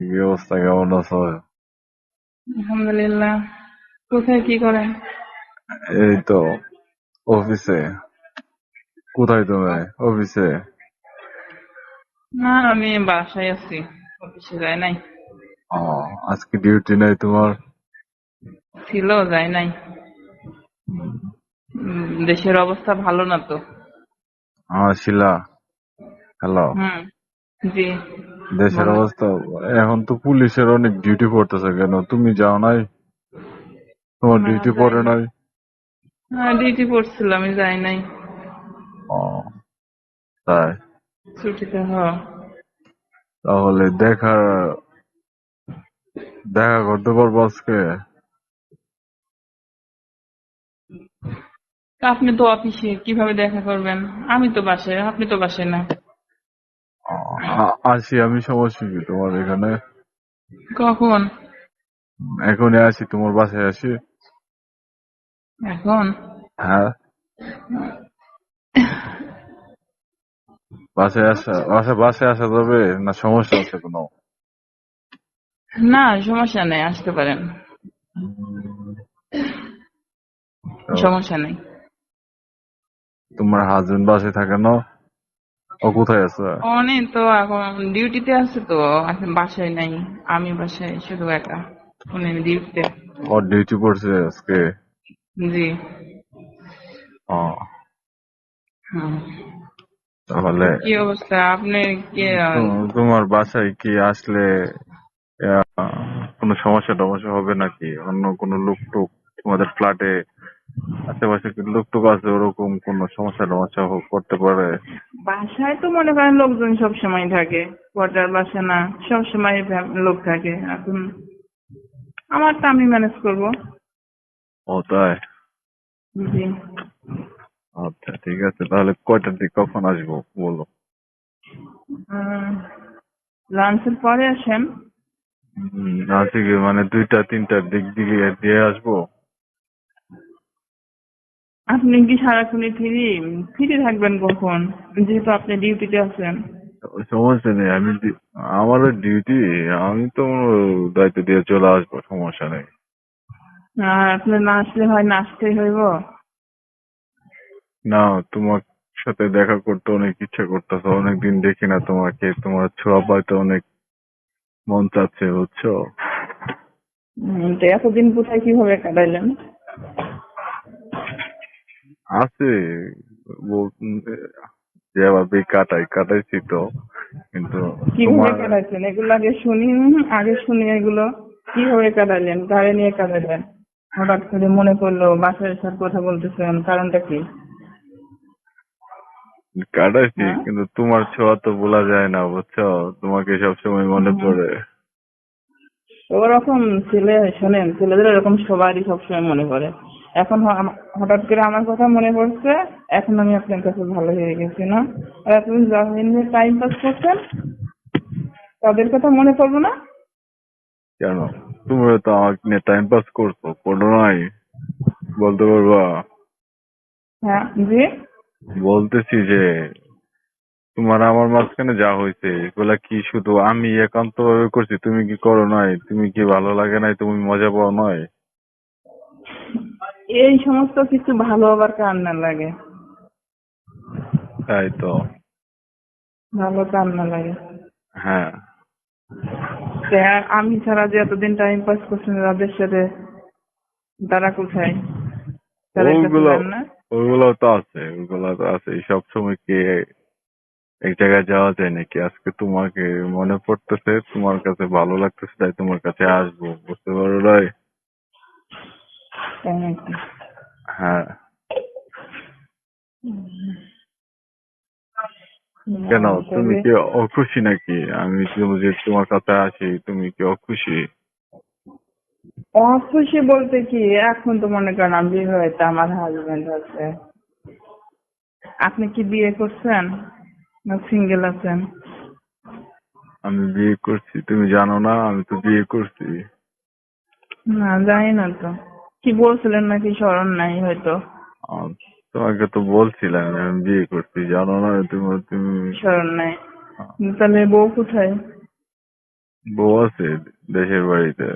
কি অবস্থা? কেমন আছো? আলহামদুলিল্লাহ। কোথায় কি করেন এই তো অফিসে। কোথায় তুমি? অফিসে? না আমি বাসায় আছি। অফিসে যাই নাই। ও আজকে ডিউটি নাই তোমার? ছিল যাই নাই। উম, দেশের অবস্থা ভালো না তো? আমার শিলা। হ্যালো হুম জি। দেশের অবস্থা এখন তো পুলিশের অনেক ডিউটি পড়তেছে কেন? তুমি যাও নাই? তোমার ডিউটি পড়ে নাই। হ্যাঁ ডিউটি পড়ছিল আমি যাই নাই। ও তাই? ছুটিতে তাহলে দেখা দেখা করতে পারব আজকে? আপনি তো অফিসে কীভাবে দেখা করবেন? আমি তো বাসায় আপনি তো বাসায় না। আসি আমি সমস্যা তোমার এখানে। কখন? এখনই আসি তোমার বাসায় আসি। এখন? হ্যাঁ। বাসায় আসা বাসা বাসায় আসা যাবে না সমস্যা আছে কোনো? না সমস্যা নেই আসতে পারেন। সমস্যা নেই। তোমার হাজবেন্ড বাসায় থাকে না? ও কোথায় আছে? অনেক তো এখন ডিউটিতে আছে তো এখন বাসায় নাই আমি বাসায় শুধু একা উনি ডিউটিতে। ওর ডিউটি পড়ছে আজকে? জি। ও। তাহলে কি অবস্থা? আপনি কি? তোমার বাসায় কি আসলে কোনো সমস্যা টমস্যা হবে নাকি? অন্য কোনো লোক টুক তোমাদের ফ্ল্যাটে আশেপাশে কি লোক টুক আছে ওরকম কোনো সমস্যা টমস্যা হোক করতে পারে? বাসায় তো মনে করেন লোকজন সব সময় থাকে কোয়ার্টার বাসা না সব সময় লোক থাকে। এখন আমার তো আমি ম্যানেজ করব। ও তাই? জি। আচ্ছা ঠিক আছে তাহলে কয়টার দিক কখন আসব বলো? লাঞ্চের পরে আসেন। হুম, আছে কি মানে দুইটা তিনটার দিক দিকে দিয়ে আসব? আপনি কি সারাক্ষণই ফ্রি ফ্রি থাকবেন কখন? যেহেতু আপনি ডিউটিতে আছেন। সমস্যা নেই আমি আমারও ডিউটি আমি তো দায়িত্ব দিয়ে চলে আসব সমস্যা নেই। আর আপনি না আসলে হয় না আসতেই হইব? না তোমার সাথে দেখা করতে অনেক ইচ্ছা করতেছে অনেকদিন দেখি না তোমাকে তোমার ছোঁয়া পাইতে অনেক মন চাচ্ছে বুঝছ? তো এতদিন কোথায় কীভাবে কাটাইলেন? আছে বল- যেভাবে কাটাই কাটাইছি তো কিন্তু কীভাবে কাটাইছেন এগুলো আগে শুনি আগে শুনি এগুলো কীভাবে কাটাইলেন গাড়ি নিয়ে কাটাইলেন হঠাৎ করে মনে পড়ল বাসায় স্যার কথা বলতেছেন কারণটা কি? কাটাইছি হ্যাঁ? কিন্তু তোমার ছোঁয়া তো বলা যায় না বুঝছ? তোমাকে সবসময় মনে। পড়ে। ওরকম ছেলে শোনেন ছেলেদের এরকম সবারই সবসময় মনে পড়ে। এখন হঠাৎ করে আমার কথা মনে পড়ছে এখন আমি আপনার কাছে ভালো হয়ে গেছি না। আর আপনি যখন টাইম পাস করছেন তাদের কথা মনে পড়ব না? কেন? তুমিও তো আমাকে নিয়ে টাইম পাস করছ করো নাই। বলতে পারবা? হ্যাঁ জি। বলতেছি যে তোমার আমার মাঝখানে যা হয়েছে এগুলা কি শুধু আমি একান্ত ভাবে করছি? তুমি কি করো নাই? তুমি কি ভালো লাগে নাই? তুমি মজা পাও নাই? এই সমস্ত কিছু ভালো আবার কান্না লাগে। তাই তো। ভালো কান্না লাগে। হ্যাঁ। আমি ছাড়া যে এতদিন টাইম পাস করছেন তাদের সাথে তারা কোথায়? ওইগুলো তো আছে ওইগুলো তো আছে। সব সময় কি এক জায়গায় যাওয়া যায় নাকি? আজকে তোমাকে মনে পড়তেছে তোমার কাছে ভালো লাগতেছে তাই তোমার কাছে আসব। বুঝতে পারো নাই? তাই নাকি? হ্যাঁ কেন? তুমি কি অখুশি নাকি? আমি যে তোমার কাছে আসি তুমি কি অখুশি? অখুশি বলতে কি? এখন তো মনে করেন আমি বিবাহিত আমার হাজবেন্ড আছে। আপনি কি বিয়ে করছেন? না সিঙ্গেল আছেন? আমি বিয়ে করছি তুমি জানো না আমি তো বিয়ে করছি। না জানি না তো। কি বলছিলেন নাকি স্মরণ নাই হয়তো? তোমাকে তো বলছিলাম আমি বিয়ে করছি জানো না তুমি তুমি স্মরণ নাই। তাহলে বউ কোথায়? বউ আছে দেশের বাড়িতে।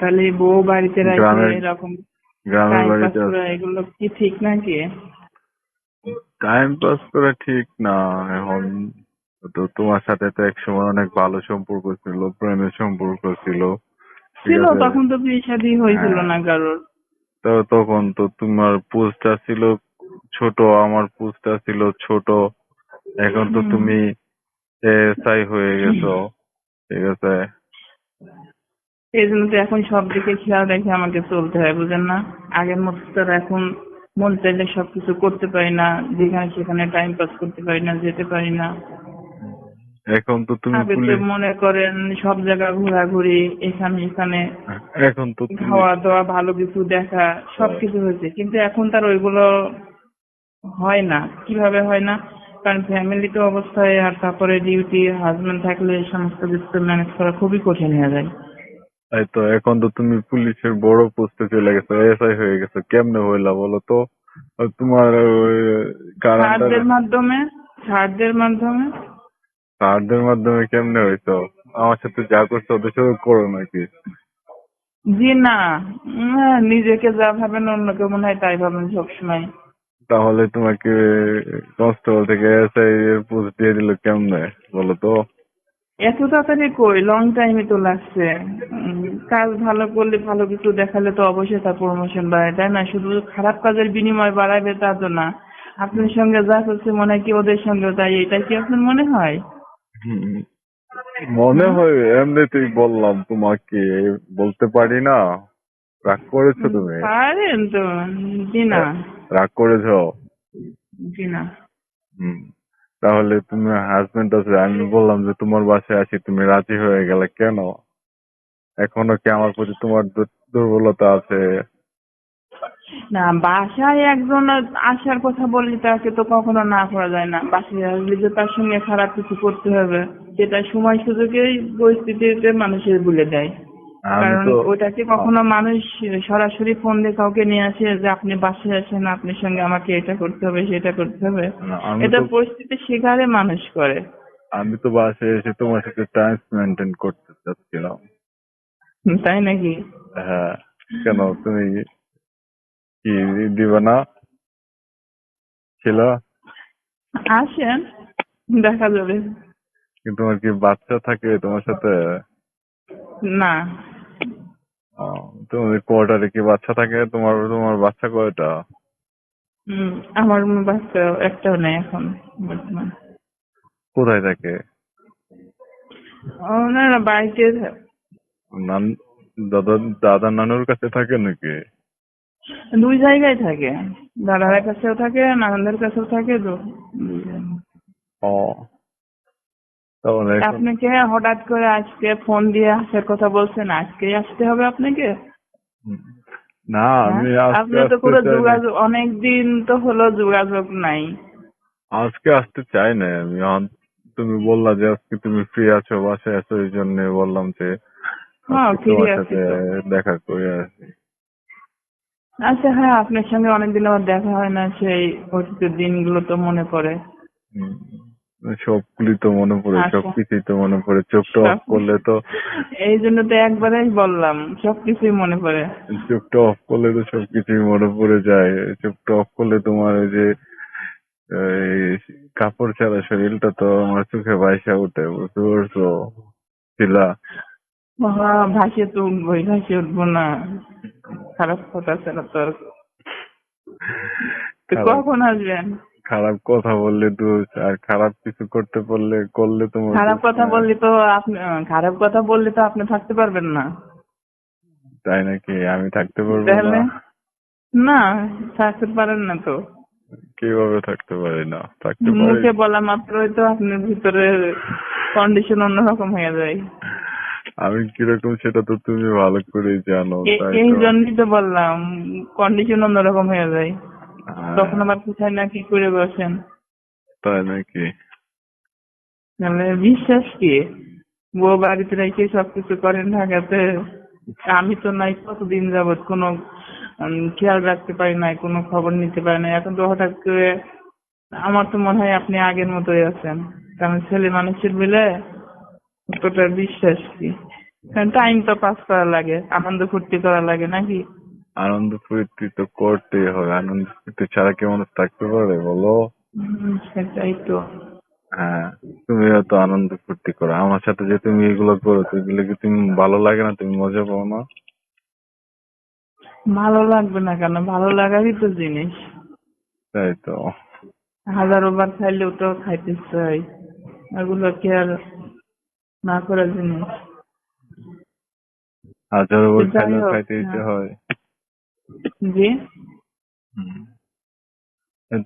তাহলে বউ বাড়িতে রাখলে এরকম গ্রামের বাড়িতে এগুলো কি ঠিক নাকি? টাইম পাস করা ঠিক না এখন তো তোমার সাথে তো একসময় অনেক ভালো সম্পর্ক ছিল প্রেমের সম্পর্ক ছিল। ছিল তখন তো বিয়ে শাদী হয়েছিল হ্যাঁ। না কারোর। তো তখন তো তোমার পোস্টটা ছিল ছোট আমার পোস্টটা ছিল ছোট। এখন তো তুমি এসআই হয়ে গেছো। ঠিক আছে। এই জন্য তো এখন সব দিকে খেয়াল রেখে আমাকে চলতে হয় বুঝেন না? আগের মতো তো এখন মন চাইলে সবকিছু করতে পারি না যেখানে সেখানে টাইম পাস করতে পারি না যেতে পারি না। এখন তো তুমি মনে করেন সব জায়গা ঘোরাঘুরি এখানে এখানে। এখন তো খাওয়া দাওয়া ভালো কিছু দেখা সবকিছু হয়েছে। কিন্তু এখন তার ওইগুলো হয় না। কীভাবে হয় না? কারণ ফ্যামিলি তো অবস্থায় আর তারপরে ডিউটি হাজবেন্ড থাকলে এই সমস্ত কিছু ম্যানেজ করা খুবই কঠিন হয়ে যায়। তাই তো এখন তো তুমি পুলিশের বড় পোস্টে চলে গেছো এসআই হয়ে গেছো কেমনে হইলা বলো তো? তোমার ওই মাধ্যমে সারদের মাধ্যমে কার্ডের মাধ্যমে কেমনে হইতো আমার সাথে যা করছ ওদের সাথে করো নাকি? জি না। নিজেকে যা ভাবেন অন্যকে মনে হয় তাই ভাবেন সবসময়। তাহলে তোমাকে কনস্টেবল থেকে এসআই এর পোস্ট দিয়ে দিল কেমনে বলো তো? এত তাড়াতাড়ি কই? লং টাইমই তো লাগছে। কাজ ভালো করলে ভালো কিছু দেখালে তো অবশ্যই তার প্রমোশন বাড়ে তাই না? শুধু খারাপ কাজের বিনিময় বাড়াবে তা তো না। আপনার সঙ্গে যা করছে মনে হয় কি ওদের সঙ্গে তাই এটা কি আপনার মনে হয়। মনে হয় এমনিতেই বললাম তোমাকে বলতে পারি না। রাগ করেছ তুমি? পারেন তো জি না। রাগ করেছ? জি না। হুম তাহলে তুমি হাজবেন্ড আছে আমি বললাম যে তোমার বাসায় আছি তুমি রাজি হয়ে গেলে কেন? এখনও কি আমার প্রতি তোমার দুর্বলতা আছে? না বাসায় একজন আসার কথা বললে তাকে তো কখনো না করা যায় না। বাসায় আসলে যে তার সঙ্গে খারাপ কিছু করতে হবে সেটা সময় সুযোগেই পরিস্থিতিতে মানুষের ভুলে দেয় কারণ ওটাকে কখনো মানুষ সরাসরি ফোন দিয়ে কাউকে নিয়ে আসে যে আপনি বাসায় আসেন আপনার সঙ্গে আমাকে এটা করতে হবে সেটা করতে হবে। এটা পরিস্থিতি শিকারে মানুষ করে। আমি তো বাসায় এসে তোমার সাথে টাইম মেনটেন করতে চাচ্ছিলাম। তাই নাকি? হ্যাঁ কেন তুমি দিবে না? ছিল? আসেন দেখা যাবে। তোমার কি বাচ্চা থাকে তোমার সাথে? না। তোমাদের কোয়ার্টারে কি বাচ্চা থাকে? তোমার তোমার বাচ্চা কয়টা? আমার বাচ্চা একটাও নেই এখন বর্তমান। কোথায় থাকে? ও না না বাড়িতে দাদা দাদা নানুর কাছে থাকে নাকি? দুই জায়গায় থাকে দাদার কাছেও থাকে নানাদের কাছেও থাকে। ও তাহলে আপনাকে হঠাৎ করে আজকে ফোন দিয়ে আসার কথা বলছেন আজকেই আসতে হবে আপনাকে। না আমি হ্যাঁ? আজকে আপনার তো কোনো যোগাযোগ অনেক দিন তো হলো যোগাযোগ নাই আজকে আসতে চাই না আমি তুমি বললা যে আজকে তুমি ফ্রি আছো বাসায় আছো এই জন্য বললাম যে হ্যাঁ, আজকে। দেখা করে আসি আচ্ছা হ্যাঁ আপনার সঙ্গে অনেকদিন আমার দেখা হয় না সেই অতীতের দিনগুলো তো মনে পড়ে। সবগুলি তো মনে পড়ে আচ্ছা। সবকিছুই তো মনে পড়ে চোখটা অফ করলে তো এই জন্য তো একবারেই বললাম সবকিছুই মনে পড়ে। চোখটা অফ করলে তো সবকিছুই মনে পড়ে যায়। চোখটা অফ করলে তোমার ওই যে কাপড় ছাড়া শরীরটা তো আমার চোখে বাইসা উঠে বুঝতে পারছ? শিলা বাবা ভাসিয়ে তো উঠবোই ভাসিয়ে উঠবো না খারাপ কথা ছাড়া তো কখন আসবেন? খারাপ কথা বললে দোষ আর খারাপ কিছু করতে পারলে করলে তো খারাপ কথা বললে তো আপনি খারাপ কথা বললে তো আপনি থাকতে পারবেন না। তাই নাকি? আমি থাকতে পারব না। না থাকতে পারেন না তো। কীভাবে থাকতে পারি না? থাকতে পারি। মুখে বলা মাত্রই তো আপনার ভিতরে কন্ডিশন অন্যরকম হয়ে যায়। আমি কীরকম সেটা তো তুমি ভালো করেই জানো এই জন্যই তো বললাম কন্ডিশন অন্যরকম হয়ে যায়। হ্যাঁ, তখন আবার কোথায় না কি করে বসেন? তাই নাকি? তাহলে বিশ্বাস কি? বউ বাড়িতে রেখে সবকিছু করেন ঢাকাতে? আমি তো নাই কতদিন যাবৎ কোনো খেয়াল রাখতে পারি নাই কোনো খবর নিতে পারি না এখন তো হঠাৎ করে আমার তো মনে হয় আপনি আগের মতোই আছেন। কারণ ছেলে মানুষের মিলে কতটা বিশ্বাস কি? কারণ টাইম তো পাস করা লাগে আনন্দ ফুর্তি করা লাগে নাকি? আনন্দ ফুর্তি তো করতেই হবে আনন্দ ফুর্তি ছাড়া কি মানুষ থাকতে পারে বলো? সেটাই তো। হ্যাঁ তুমিও তো আনন্দ ফুর্তি করো। আমার সাথে যে তুমি এগুলো করো এগুলো কি তুমি ভালো লাগে না? তুমি মজা পাও না? ভালো লাগবে না কেন? ভালো লাগারই তো জিনিস। তাই তো। হাজারো বার খাইলেও তো খাইতে চাই এগুলো কি আর না করার জিনিস হাজার বার যাই খাইতে ইচ্ছে হ্যাঁ। হয়। জি?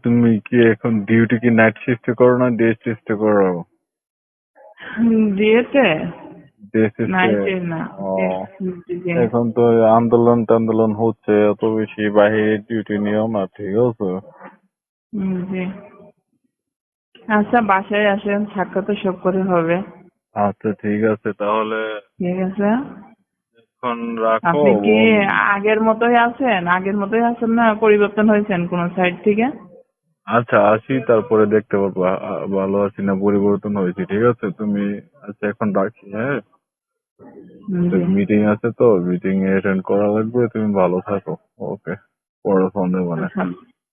তুমি কি এখন ডিউটি কি নাইট শিফটে করো না ডে শিফটে করো? দিয়েছে এখন তো আন্দোলন টান্দোলন হচ্ছে অত বেশি বাইরে ডিউটি নিয়ম না ঠিক আছে? আচ্ছা বাসায় আসেন সাক্ষাৎ তো সব করে হবে। আচ্ছা ঠিক আছে তাহলে ঠিক আছে। এখন রাখো। আপনি কি আগের মতোই আছেন? আগের মতোই আছেন না? পরিবর্তন হয়েছেন কোন সাইড থেকে? আচ্ছা আসি তারপরে দেখতে আ- ভালো আছি না পরিবর্তন হয়েছে ঠিক আছে? তুমি আচ্ছা এখন রাখি হ্যাঁ? মিটিং আছে তো মিটিং এ অ্যাটেন্ড করা লাগবে তুমি ভালো থাকো। ওকে পরে ফোন দেবো আচ্ছা।